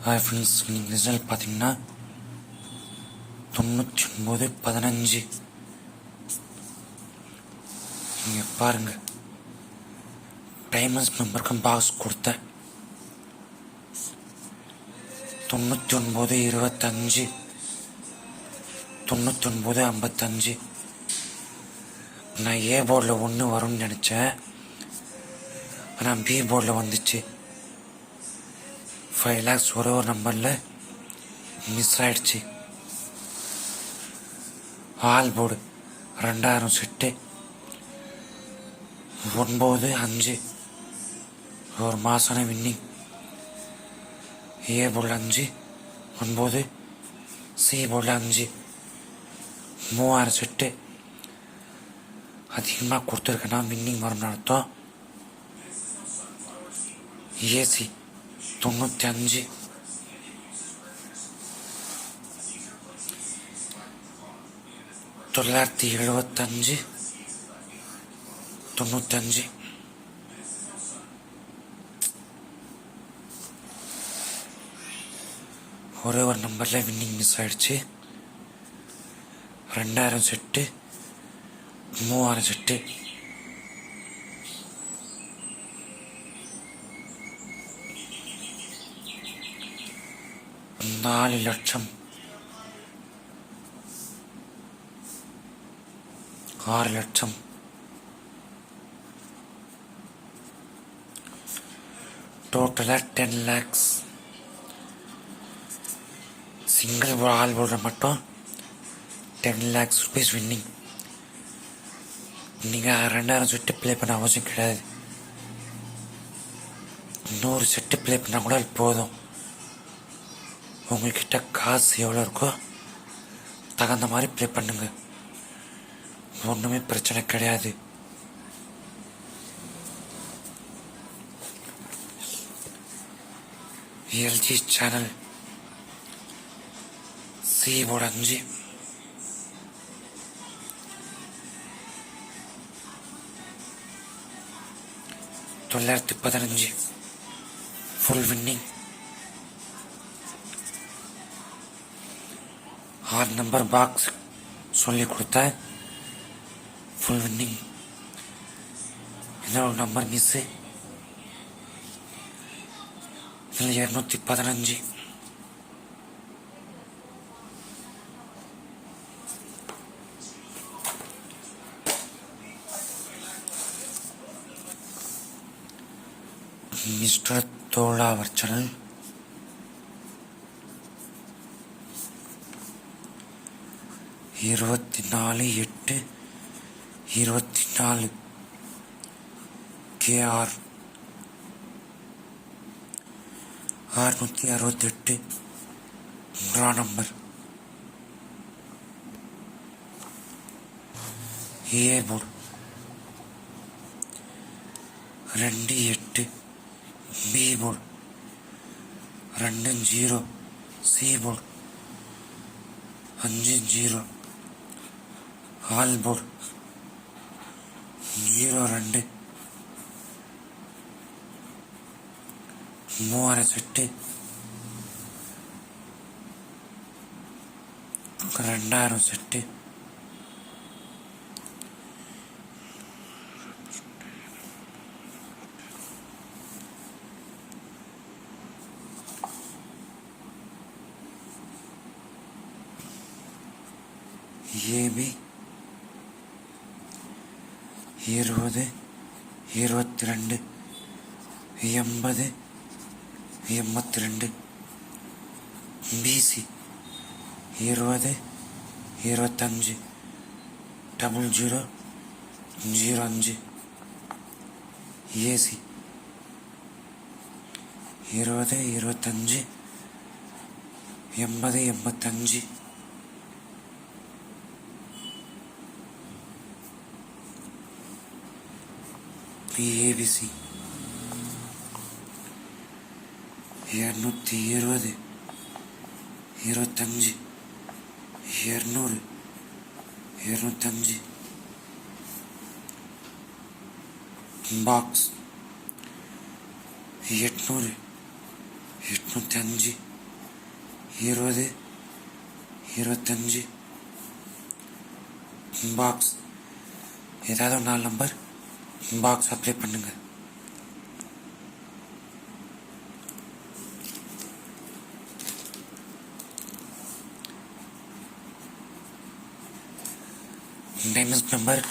Hi friends இன்னைக்கு result பார்த்தீங்கன்னா தொண்ணூற்றி ஒம்பது பதினஞ்சு நீங்கள் பாருங்கள் டைமண்ட்ஸ் மெம்பருக்கும் பாக்ஸ் கொடுத்தேன் தொண்ணூற்றி ஒன்பது இருபத்தஞ்சு தொண்ணூற்றி ஒன்பது ஐம்பத்தஞ்சு நான் ஏ போர்டில் ஒன்று வரும்னு நினச்சேன் ஆனால் பி போர்டில் வந்துச்சு ஃபைவ் லேக்ஸ் ஒரே ஒரு நம்பரில் மிஸ் ஆயிடுச்சு. ஆல் போர்டு ரெண்டாயிரம் செட்டு. ஒன்பது அஞ்சு. ஒரு மாதம் வின்னிங் ஏ போர்டில் அஞ்சு ஒன்பது. சி போர்டில் அஞ்சு. மூவாயிரம் செட்டு. அதிகமாக கொடுத்துருக்கேன்னா வின்னிங் வரும்னு அர்த்தம். ஏசி தொண்ணூற்றி அஞ்சு தொள்ளாயிரத்தி எழுபத்தஞ்சு தொண்ணூத்தஞ்சு ஒரே ஒரு நம்பரில் வின்னிங் மிஸ் ஆயிடுச்சு ரெண்டாயிரம் செட்டு மூவாயிரம் செட்டு நாலு லட்சம். ஆறு லட்சம். டோட்டலாக டென் லேக்ஸ் சிங்கிள் ஆள் போடுற மட்டும் டென் லேக்ஸ் ருபீஸ் வின்னிங் நீங்கள் ரெண்டாயிரம் செட்டு ப்ளே பண்ண அவசியம் கிடையாது. நூறு செட்டு ப்ளே பண்ணால் கூட போதும். உங்கள்கிட்ட காசு எவ்வளோ இருக்கோ தகுந்த மாதிரி ப்ளே பண்ணுங்க. ஒன்றுமே பிரச்சனை கிடையாது. எல்ஜி சேனல் சி போர்டு அஞ்சு. தொள்ளாயிரத்தி பதினஞ்சு. ஃபுல் வின்னிங் ஆறு நம்பர் பாக்ஸ் சொல்லி கொடுத்தேன் ஃபுல் வின்னிங் இன்னொரு நம்பர் மிஸ்ஸு இதில் இரநூத்தி பதினஞ்சு. மிஸ்டர் தோழாவர் சேனல் இருபத்தி நாலு எட்டு இருபத்தி நாலு கேஆர் அறுநூத்தி அறுபத்தெட்டு மூன்றாம் நம்பர். ஏ போர்டு ரெண்டு எட்டு பி போர்டு ரெண்டு ஜீரோ சி போர்டு அஞ்சு ஜீரோ. ஆல் போர்டு ஜீரோ ரெண்டு மூவாயிரம் செட்டு ரெண்டாயிரம் செட்டு ஏபி இருபது இருபத்தி ரெண்டு எண்பது எண்பத்தி ரெண்டு பிசி இருபது இருபத்தஞ்சு. டபுள் ஜீரோ ஜீரோ அஞ்சு. ஏசி இருபது இருபத்தஞ்சு. எண்பது எண்பத்தஞ்சு. பிஏபிசி இரநூத்தி இருபது இருபத்தஞ்சு இரநூறு இருநூத்தஞ்சு. பாக்ஸ். எட்நூறு எட்நூற்றி அஞ்சு இருபது இருபத்தஞ்சு. பாக்ஸ். ஏதாவது ஒரு நாலு நம்பர்? பாக்ஸ் அப்ளை பண்ணுங்க. டைமண்ட்ஸ் மெம்பர்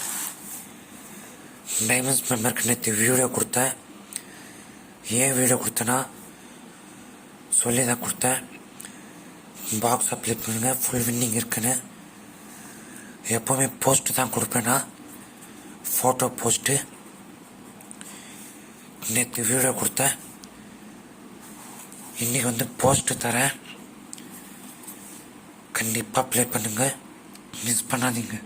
டைமண்ட்ஸ் மெம்பருக்கு நேற்று வீடியோ கொடுத்தேன். ஏன் வீடியோ கொடுத்தேன்னா சொல்லி தான் கொடுத்தேன். பாக்ஸ் அப்ளை பண்ணுங்க. ஃபுல் வின்னிங் இருக்குன்னு. எப்போவுமே போஸ்ட் தான் கொடுப்பேன்னா ஃபோட்டோ போஸ்ட்டு நேற்று வீடியோ கொடுத்தேன் இன்றைக்கி வந்து போஸ்ட்டு தரேன். கண்டிப்பாக ப்ளே பண்ணுங்கள் மிஸ் பண்ணாதீங்க.